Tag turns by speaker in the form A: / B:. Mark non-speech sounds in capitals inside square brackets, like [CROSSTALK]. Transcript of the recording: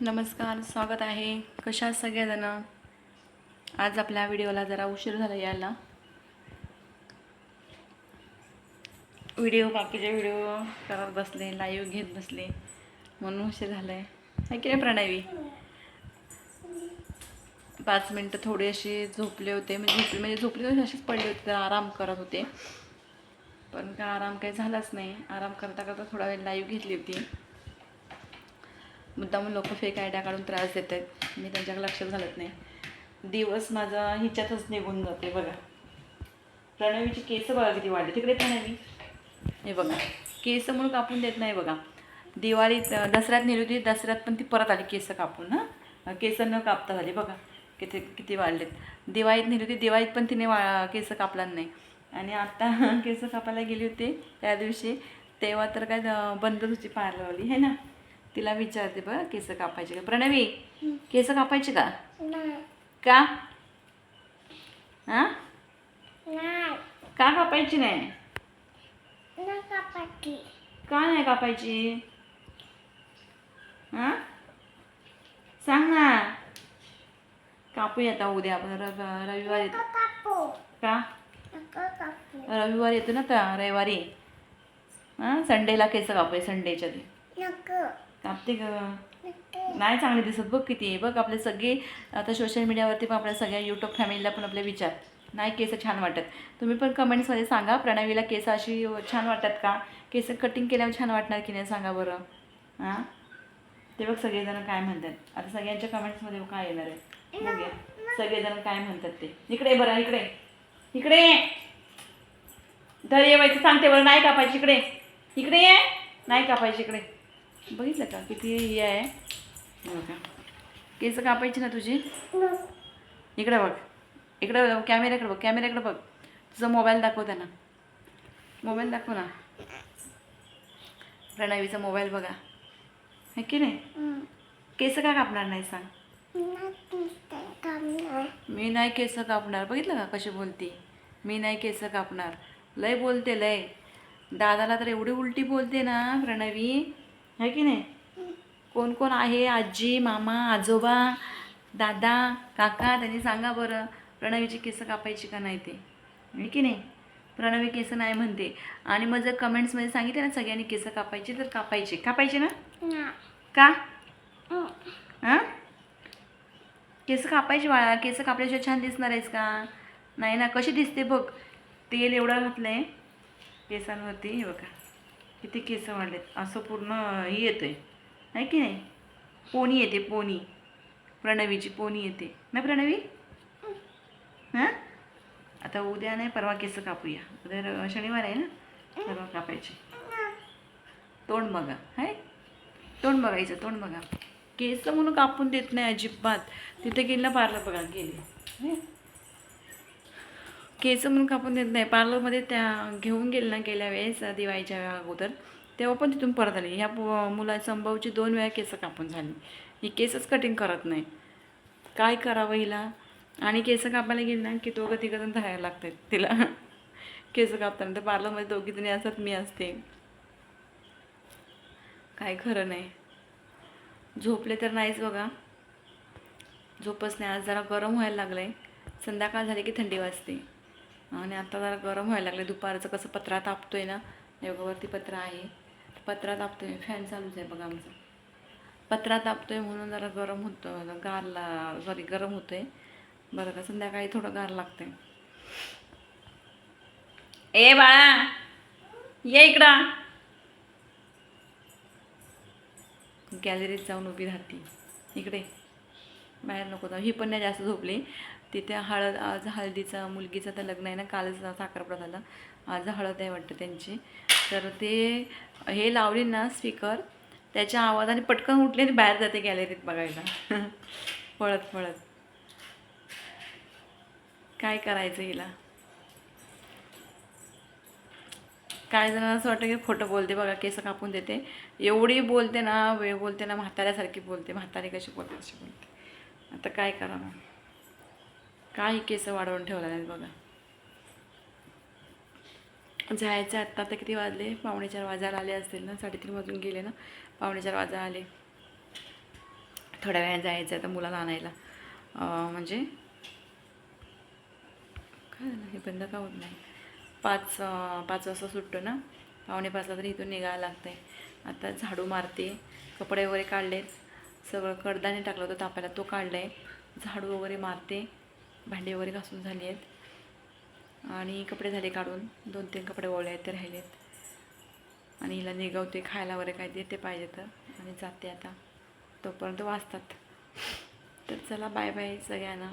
A: नमस्कार स्वागत आहे. कशा सगळ्याजणं आज आपल्या व्हिडिओला जरा उशीर झाला यायला. व्हिडिओ बाकीचे व्हिडिओ करत बसले लाईव्ह घेत बसले. म्हणून उशीर झाला आहे काय की नाही प्रणवी? पाच मिनटं थोडी अशी झोपले होते. म्हणजे झोपले म्हणजे झोपले होते अशीच पडले होते आराम करत होते. पण का आराम काही झालाच नाही. आराम करता करता थोडा वेळ लाईव्ह घेतली होती. मुद्दामून लोक फेक आयडिया काढून त्रास देत आहेत मी त्यांच्याकडे लक्ष घालत नाही. दिवस माझा हिच्यातच निघून जाते बघा. प्रणवीची केस बघा किती वाढले. तिकडे प्रणवी. हे बघा. केस म्हणून कापून देत नाही बघा. दिवाळीत दसऱ्यात नेली होती दसऱ्यात पण ती परत आली केस कापून हां? केस न कापता झाली बघा. किती किती वाढलेत. दिवाळीत नेली होती दिवाळीत पण तिने वा केस कापला नाही. आणि आता [LAUGHS] केस कापायला गेली होती त्या दिवशी. तेव्हा तर काय बंदच होती पार्लरवाली है ना? तिला विचारते बघ केस कापायचे का? प्रणवी केस कापायचे का? का? हां? का कापायची नाही? का नाही कापायची? हां? सांग ना. कापूया आता उद्या आपण. रव रविवारी का? रविवारी येतो ना आता रविवारी. हां? संडेला केस कापूया संडेच्या दिवशी तापते ग नाही चांगले दिसत बघ किती. बघ आपले सगळे आता सोशल मीडियावरती पण आपल्या सगळ्या यूट्यूब फॅमिलीला पण आपले विचार. नाही केस छान वाटत. तुम्ही पण कमेंट्समध्ये सांगा प्रणवीला केस अशी छान वाटतात का? केस कटिंग केल्यावर छान वाटणार की नाही सांगा बरं. हां? ते बघ सगळेजण काय म्हणतात. आता सगळ्यांच्या कमेंट्समध्ये काय येणार आहे. बघूया. सगळेजण काय म्हणतात ते. इकडे बरं इकडे इकडे ये. धर ये सांगते बरं नाही कापायची इकडे. इकडे ये. नाही कापायची इकडे. बघितलं का? किती हे आहे? बघा. केस कापायची ना तुझी? इकडे बघ. इकडे बघ कॅमेऱ्याकडे बघ. कॅमेऱ्याकडे बघ. तुझा मोबाईल दाखव त्यांना. मोबाईल दाखव ना. प्रणवीचा मोबाईल बघा. हे की नाही? केस का कापणार नाही सांग. मी नाही केस कापणार. बघितलं का कशी बोलते? मी नाही केस कापणार. लय बोलते लय. दादाला तर एवढी उलटी बोलते ना प्रणवी. है की नाही? कोण कोण आहे? आजी मामा आजोबा दादा काका? त्यांनी सांगा बरं प्रणवीची केस कापायची का नाही ते? आहे की नाही? प्रणवी केस नाही म्हणते. आणि मग जर कमेंट्समध्ये सांगितले ना सगळ्यांनी केस कापायची तर कापायचे. कापायचे ना? का? हां? केस कापायची बाळा. केस कापल्याशिवाय छान दिसणार आहेस का? नाही ना कशी दिसते बघ. तेल एवढं घातलं आहे केसांवरती हे बघा. किती केस वाढलेत असं पूर्ण हे येतं आहे आहे की नाही? पोनी येते पोनी प्रणवीची पोनी येते. ना प्रणवी? हां? आता उद्या नाही परवा केस कापूया. उद्या र- शनिवार आहे ना? परवा कापायचे. तोंड बघा. हाय? तोंड बघायचं तोंड बघा. केस म्हणून कापून देत नाही अजिबात. तिथे गेलं पार्लर बघा गेले. हे? केस म्हणून कापून देत नाही. पार्लरमध्ये त्या घेऊन गेले ना गेल्या वेळेस दिवाळीच्या अगोदर तेव्हा पण तिथून परत आली. ह्या मुला संभवची दोन वेळा केस कापून झाली. ही केसच कटिंग करत नाही. काय करावं हिला? आणि केस कापायला गेली ना की दोघं तिघं जण धायला लागतात तिला. केस कापताना तर पार्लरमध्ये दोघी जणी असतात मी असते. काय खरं नाही. झोपले तर नाहीच बघा. झोपच नाही. आज जरा गरम व्हायला लागलं आहे संध्याकाळ झाली की थंडी वाजते. आणि आता जरा गरम व्हायला लागलं दुपारचं कसं पत्रा तापतोय ना योगावरती पत्रा आहे. पत्रा तापतोय फॅन चालूच आहे बघा आमचा. पत्रा तापतोय म्हणून जरा गरम होतं. गारला सॉरी गरम होतोय. बरं का संध्याकाळी थोडं गार लागतंय. ए बाळा! ये इकडं. गॅलरीत जाऊन उभी राहते. इकडे. बाहेर नको जाऊ. ही पण नाही जास्त झोपली. तिथे हळद आज हळदीचा मुलगीचं तर लग्न आहे ना कालच साखरपुडा झाला आज हळद आहे वाटतं त्यांची. तर ते हे लावली ना स्पीकर त्याच्या आवाजाने पटकन उठले आणि बाहेर जाते गॅलरीत बघायला. [LAUGHS] पळत पळत. काय करायचं हिला? काय जणांना असं वाटतं की खोटं बोलते बघा केस कापून देते. एवढी बोलते ना वेळ बोलते ना म्हाताऱ्यासारखी बोलते. म्हातारी कशी बोलते तशी बोलते. आता काय करावं? काही केस वाढवून ठेवला आहेत बघा. जायचं आत्ता आता किती वाजले? पावणे चार वाजायला आले असतील ना? साडेतीन वाजून गेले ना? पावणे चार वाजायला आले. थोड्या वेळाने जायचं आहे तर मुलाला आणायला. म्हणजे? काय झालं? हे बंद का होत नाही? पाच पाच वाजता सुटतो ना? पावणे पाचला तरी इथून निघायला लागतं आहे आता झाडू मारते कपडे वगैरे काढलेच सगळं कडदाने टाकलं होतं तापायला तो काढला आहे झाडू वगैरे मारते. भांडे वगैरे घासून झाली आहेत आणि कपडे झाले काढून. दोन तीन कपडे ओळले आहेत ते राहिलेत. आणि हिला निगवते खायला वगैरे काय देते पाहिजे तर. आणि जाते आता. तोपर्यंत वाचतात. तर चला बाय बाय सगळ्यांना.